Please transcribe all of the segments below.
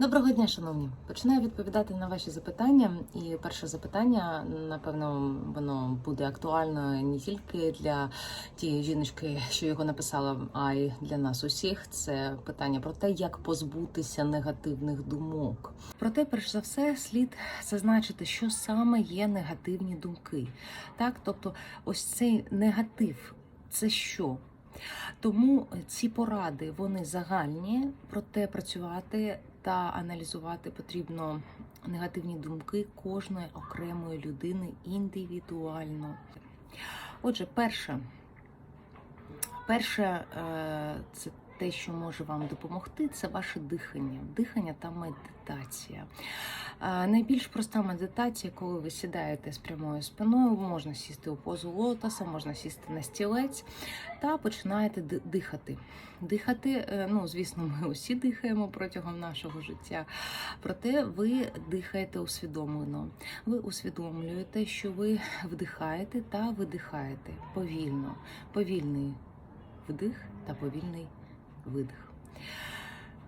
Доброго дня, шановні. Починаю відповідати на ваші запитання. І перше запитання, напевно, воно буде актуально не тільки для тієї жіночки, що його написала, а й для нас усіх. Це питання про те, як позбутися негативних думок. Проте, перш за все, слід зазначити, що саме є негативні думки. Так, тобто, ось цей негатив це що? Тому ці поради вони загальні, проте працювати та аналізувати потрібно негативні думки кожної окремої людини індивідуально. Отже, перше, перше е, це те, що може вам допомогти, це ваше дихання, дихання та медитація. Найбільш проста медитація, коли ви сідаєте з прямою спиною, можна сісти у позу лотоса, можна сісти на стілець та починаєте дихати. Дихати, е, ну звісно, ми усі дихаємо протягом нашого життя. Проте ви дихаєте усвідомлено. Ви усвідомлюєте, що ви вдихаєте та видихаєте повільно, повільний вдих та повільний видих.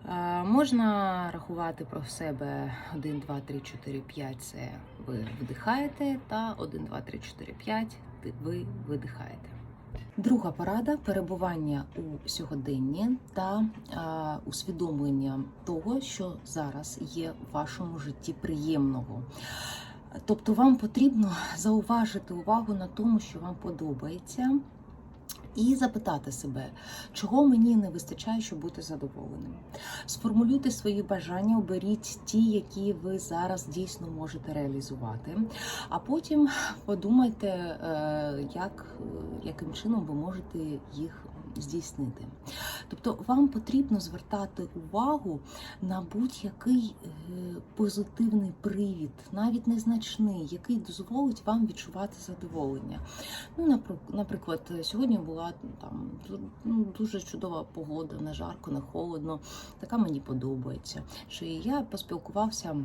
Е, Можна рахувати про себе 1, 2, 3, 4, 5 це ви вдихаєте, та 1, 2, 3, 4, 5 ви видихаєте. Друга порада перебування у сьогоденні та а, усвідомлення того, що зараз є в вашому житті приємного. Тобто вам потрібно зауважити увагу на тому, що вам подобається, і запитати себе, чого мені не вистачає, щоб бути задоволеним. Сформулюйте свої бажання, оберіть ті, які ви зараз дійсно можете реалізувати. А потім подумайте, е, як, яким чином ви можете їх здійснити. Тобто вам потрібно звертати увагу на будь-який е, позитивний привід, навіть незначний, який дозволить вам відчувати задоволення. Ну, наприклад, сьогодні була там ну, дуже чудова погода, не жарко, не холодно. Така мені подобається. Чи я поспілкувався.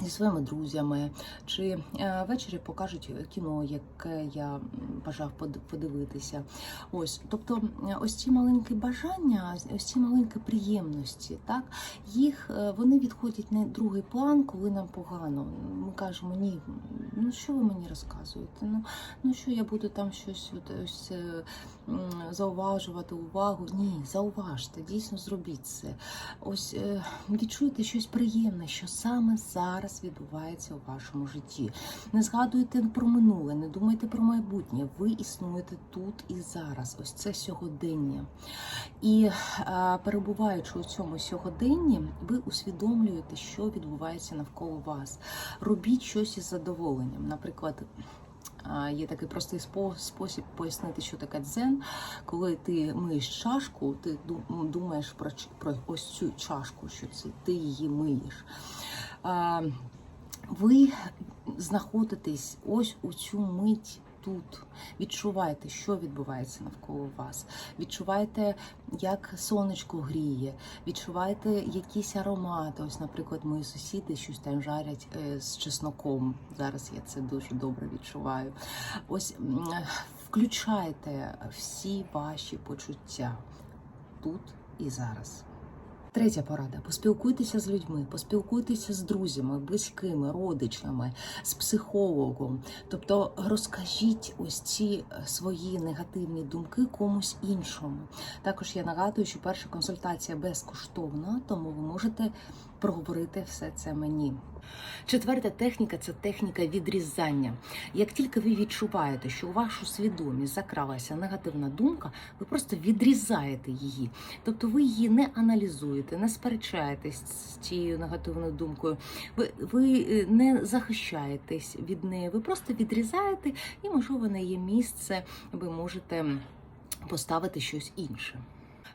Зі своїми друзями, чи е, ввечері покажуть кіно, яке я бажав подивитися. Ось, тобто, е, ось ці маленькі бажання, ось ці маленькі приємності, так їх е, вони відходять на другий план, коли нам погано. Ми кажемо, ні, ну що ви мені розказуєте? Ну, ну що я буду там щось ось, зауважувати увагу? Ні, зауважте, дійсно зробіть це. Ось відчуйте щось приємне, що саме зараз відбувається у вашому житті. Не згадуйте про минуле, не думайте про майбутнє. Ви існуєте тут і зараз. Ось це сьогодення. І е, перебуваючи у цьому сьогоденні, ви усвідомлюєте, що відбувається навколо вас. Робіть щось із задоволенням. Наприклад. Є такий простий спо- спосіб пояснити, що таке дзен. Коли ти миєш чашку, ти думаєш про, про ось цю чашку, що це ти її миєш. Ви знаходитесь ось у цю мить тут. Відчувайте, що відбувається навколо вас. Відчувайте, як сонечко гріє, відчувайте якісь аромати. Ось, наприклад, мої сусіди щось там жарять е, з чесноком. Зараз я це дуже добре відчуваю. Ось включайте всі ваші почуття тут і зараз. Третя порада: поспілкуйтеся з людьми, поспілкуйтеся з друзями, близькими, родичами, з психологом. Тобто розкажіть ось ці е, свої негативні думки комусь іншому. Також я нагадую, що перша консультація безкоштовна, тому ви можете проговорити все це мені. Четверта техніка це техніка відрізання. Як тільки ви відчуваєте, що у вашу свідомість закралася негативна думка, ви просто відрізаєте її. Тобто ви її не аналізуєте, не сперечаєтесь з цією негативною думкою, ви, ви е, не захищаєтесь від неї, ви просто відрізаєте, і, можливо, на її місце ви можете поставити щось інше.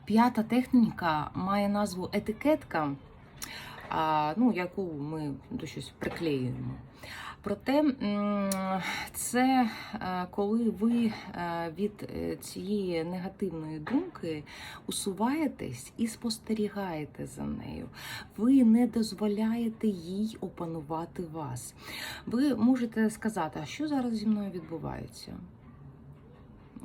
П'ята техніка має назву етикетка, ну, яку ми до щось приклеюємо. Проте це е, коли ви е, від е, цієї негативної думки усуваєтесь і спостерігаєте за нею. Ви не дозволяєте їй опанувати вас. Ви можете сказати, а що зараз зі мною відбувається?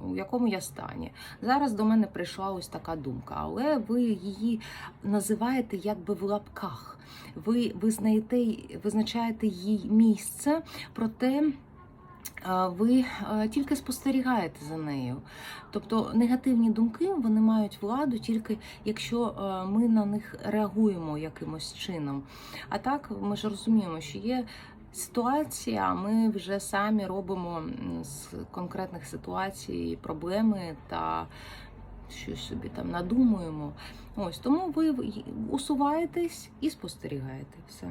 У якому я стані. Зараз до мене прийшла ось така думка, але ви її називаєте якби в лапках. Ви визнаєте, визначаєте їй місце, проте е, ви е, тільки спостерігаєте за нею. Тобто негативні думки вони мають владу тільки якщо е, ми на них реагуємо якимось чином. А так ми ж розуміємо, що є ситуація, ми вже самі робимо з конкретних ситуацій проблеми та щось собі там надумуємо. Ось тому ви усуваєтесь і спостерігаєте все.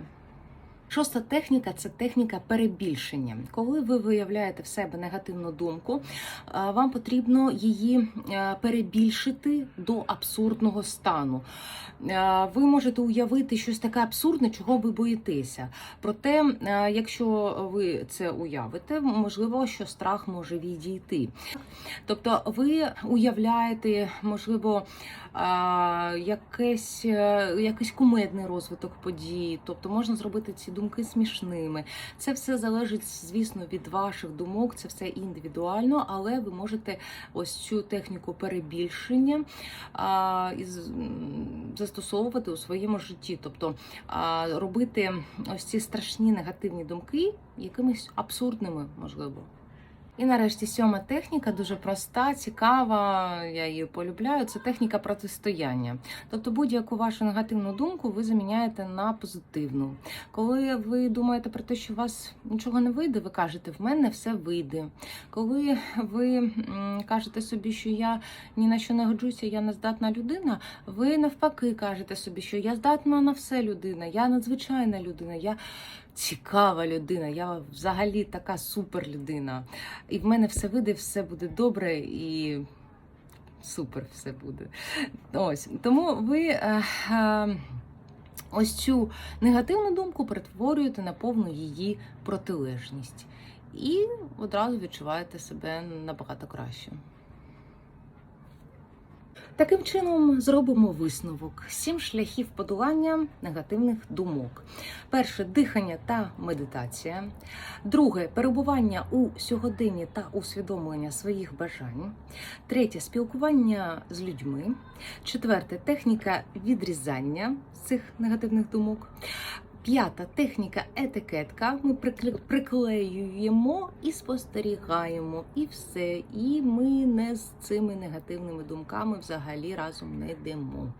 Шоста техніка це техніка перебільшення. Коли ви виявляєте в себе негативну думку, вам потрібно її е, перебільшити до абсурдного стану. Е, Ви можете уявити щось таке абсурдне, чого ви боїтеся. Проте, е, якщо ви це уявите, можливо, що страх може відійти. Тобто, ви уявляєте, можливо, якесь, е, якийсь кумедний розвиток подій, тобто можна зробити ці думки смішними. Це все залежить, звісно, від ваших думок, це все індивідуально, але ви можете ось цю техніку перебільшення а, із, застосовувати у своєму житті, тобто а, робити ось ці страшні негативні думки якимись абсурдними, можливо. І нарешті сьома техніка дуже проста, цікава. Я її полюбляю. Це техніка протистояння. Тобто будь-яку вашу негативну думку ви заміняєте на позитивну. Коли ви думаєте про те, що у вас нічого не вийде, ви кажете, в мене все вийде. Коли ви кажете собі, що я ні на що не годжуся, я не здатна людина, ви навпаки кажете собі, що я здатна на все людина, я надзвичайна людина, я цікава людина, я взагалі така супер людина. І в мене все вийде, все буде добре і супер все буде. Ось тому ви. Е, е, Ось цю негативну думку перетворюєте на повну її протилежність. І одразу відчуваєте себе набагато краще. Таким чином зробимо висновок: сім шляхів подолання негативних думок. Перше дихання та медитація. Друге перебування у сьогоденні та усвідомлення своїх бажань. Третє спілкування з людьми. Четверте техніка відрізання цих негативних думок. П'ята техніка етикетка. Ми прикле- приклеюємо і спостерігаємо, і все. І ми не з цими негативними думками взагалі разом не йдемо.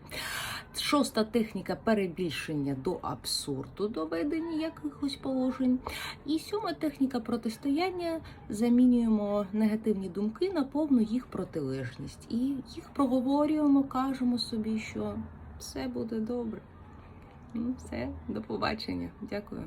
Шоста техніка перебільшення до абсурду, доведення якихось положень. І сьома техніка протистояння замінюємо негативні думки на повну їх протилежність. І їх проговорюємо, кажемо собі, що все буде добре. Ну, все, до побачення. Дякую.